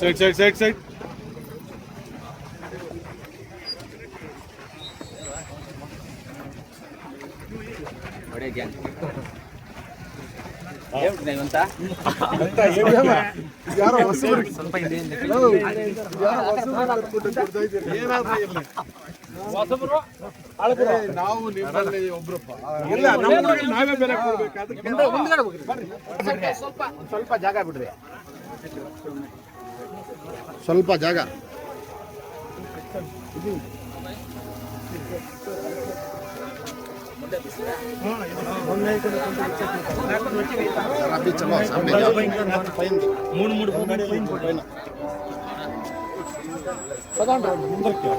Side side side side ಯಾರೋ ನಾವು ನಿಮ್ಮಲ್ಲಿ ಒಬ್ರಪ್ಪ ಇಲ್ಲ ನಾವೇ ಬೆಲೆ ಕೊಡ್ಬೇಕು ಅದಕ್ಕೆ ಸ್ವಲ್ಪ ಜಾಗ ಬಿಡ್ರಿ. ಸ್ವಲ್ಪ ಜಾಗ ಚಲೋ ಮೂರು ಮೂರು ತಗೊಂಡ್ರೆ ಮುಂದಕ್ಕೆ